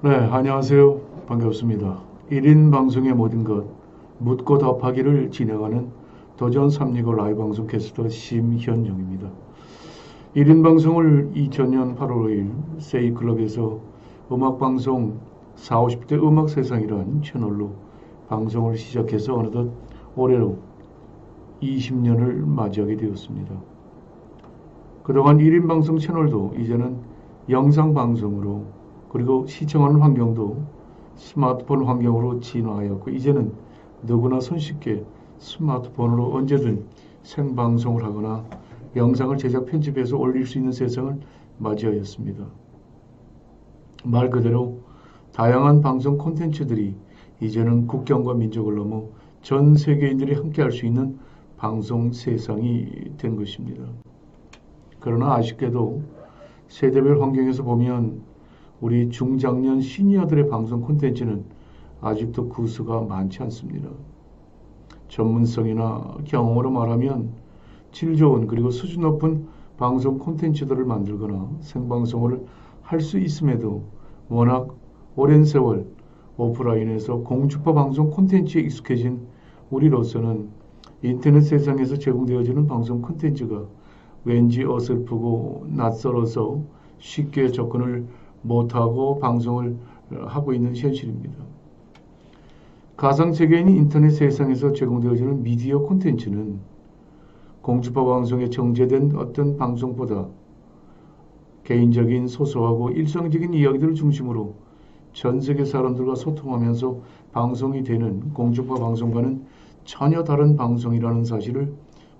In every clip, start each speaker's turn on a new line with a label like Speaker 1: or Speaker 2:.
Speaker 1: 네, 안녕하세요. 반갑습니다. 1인 방송의 모든 것 묻고 답하기를 진행하는 도전 365 라이브 방송 캐스터 심현영입니다. 1인 방송을 2000년 8월 5일 세이클럽에서 음악방송 4, 50대 음악 세상이라는 채널로 방송을 시작해서 어느덧 올해로 20년을 맞이하게 되었습니다. 그동안 1인 방송 채널도 이제는 영상 방송으로 그리고 시청하는 환경도 스마트폰 환경으로 진화하였고 이제는 누구나 손쉽게 스마트폰으로 언제든 생방송을 하거나 영상을 제작 편집해서 올릴 수 있는 세상을 맞이하였습니다. 말 그대로 다양한 방송 콘텐츠들이 이제는 국경과 민족을 넘어 전 세계인들이 함께 할 수 있는 방송 세상이 된 것입니다. 그러나 아쉽게도 세대별 환경에서 보면 우리 중장년 시니어들의 방송 콘텐츠는 아직도 구수가 많지 않습니다. 전문성이나 경험으로 말하면 질 좋은 그리고 수준 높은 방송 콘텐츠들을 만들거나 생방송을 할 수 있음에도 워낙 오랜 세월 오프라인에서 공주파 방송 콘텐츠에 익숙해진 우리로서는 인터넷 세상에서 제공되어지는 방송 콘텐츠가 왠지 어설프고 낯설어서 쉽게 접근을 못하고 방송을 하고 있는 현실입니다. 가상세계인 인터넷 세상에서 제공되어지는 미디어 콘텐츠는 공주파 방송에 정제된 어떤 방송보다 개인적인 소소하고 일상적인 이야기들을 중심으로 전 세계 사람들과 소통하면서 방송이 되는 공주파 방송과는 전혀 다른 방송이라는 사실을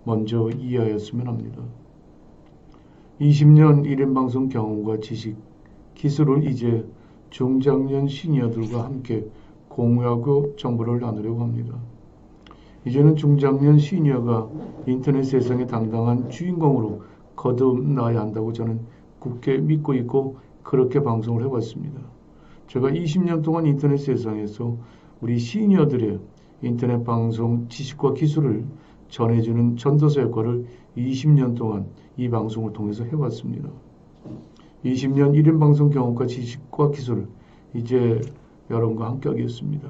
Speaker 1: 먼저 이해하였으면 합니다. 20년 1인 방송 경험과 지식, 기술을 이제 중장년 시니어들과 함께 공유하고 정보를 나누려고 합니다. 이제는 중장년 시니어가 인터넷 세상의 당당한 주인공으로 거듭나야 한다고 저는 굳게 믿고 있고 그렇게 방송을 해왔습니다. 제가 20년 동안 인터넷 세상에서 우리 시니어들의 인터넷 방송 지식과 기술을 전해주는 전도사 역할을 20년 동안 이 방송을 통해서 해왔습니다. 20년 1인 방송 경험과 지식과 기술 이제 여러분과 함께 하겠습니다.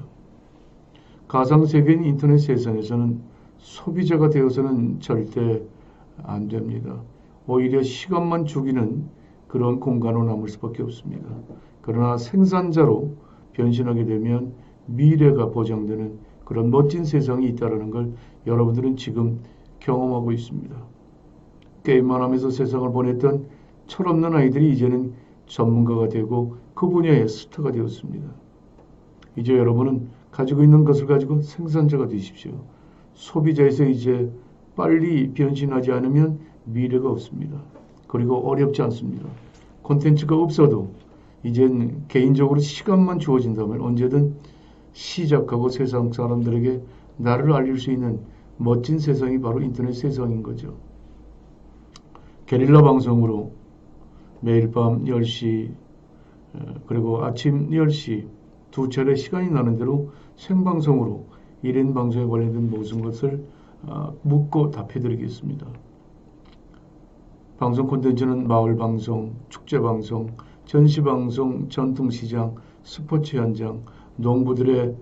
Speaker 1: 가상세계인 인터넷 세상에서는 소비자가 되어서는 절대 안 됩니다. 오히려 시간만 죽이는 그런 공간으로 남을 수밖에 없습니다. 그러나 생산자로 변신하게 되면 미래가 보장되는 그런 멋진 세상이 있다는 걸 여러분들은 지금 경험하고 있습니다. 게임만 하면서 세상을 보냈던 철없는 아이들이 이제는 전문가가 되고 그 분야의 스타가 되었습니다. 이제 여러분은 가지고 있는 것을 가지고 생산자가 되십시오. 소비자에서 이제 빨리 변신하지 않으면 미래가 없습니다. 그리고 어렵지 않습니다. 콘텐츠가 없어도 이젠 개인적으로 시간만 주어진다면 언제든 시작하고 세상 사람들에게 나를 알릴 수 있는 멋진 세상이 바로 인터넷 세상인 거죠. 게릴라 방송으로 매일 밤 10시 그리고 아침 10시 두 차례 시간이 나는 대로 생방송으로 1인 방송에 관련된 모든 것을 아, 묻고 답해드리겠습니다. 방송 콘텐츠는 마을 방송, 축제 방송, 전시 방송, 전통 시장, 스포츠 현장, 농부들의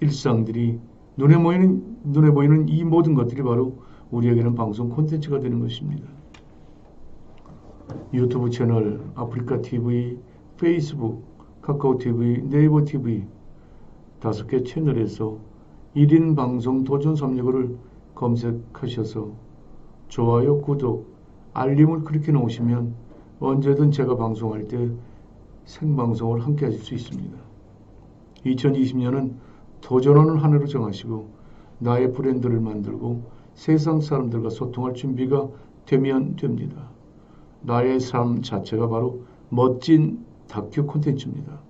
Speaker 1: 일상들이 눈에 보이는 눈에 보이는 이 모든 것들이 바로 우리에게는 방송 콘텐츠가 되는 것입니다. 유튜브 채널, 아프리카 TV, 페이스북, 카카오 TV, 네이버 TV 다섯 개 채널에서 1인 방송 도전 365를 검색하셔서 좋아요, 구독, 알림을 클릭해 놓으시면 언제든 제가 방송할 때 생방송을 함께 하실 수 있습니다. 2020년은 도전하는 한 해로 정하시고 나의 브랜드를 만들고 세상 사람들과 소통할 준비가 되면 됩니다. 나의 삶 자체가 바로 멋진 다큐 콘텐츠입니다.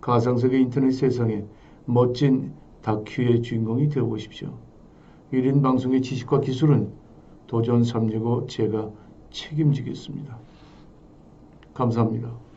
Speaker 1: 가상세계 인터넷 세상에 멋진 다큐의 주인공이 되어 보십시오. 1인 방송의 지식과 기술은 도전 365 제가 책임지겠습니다. 감사합니다.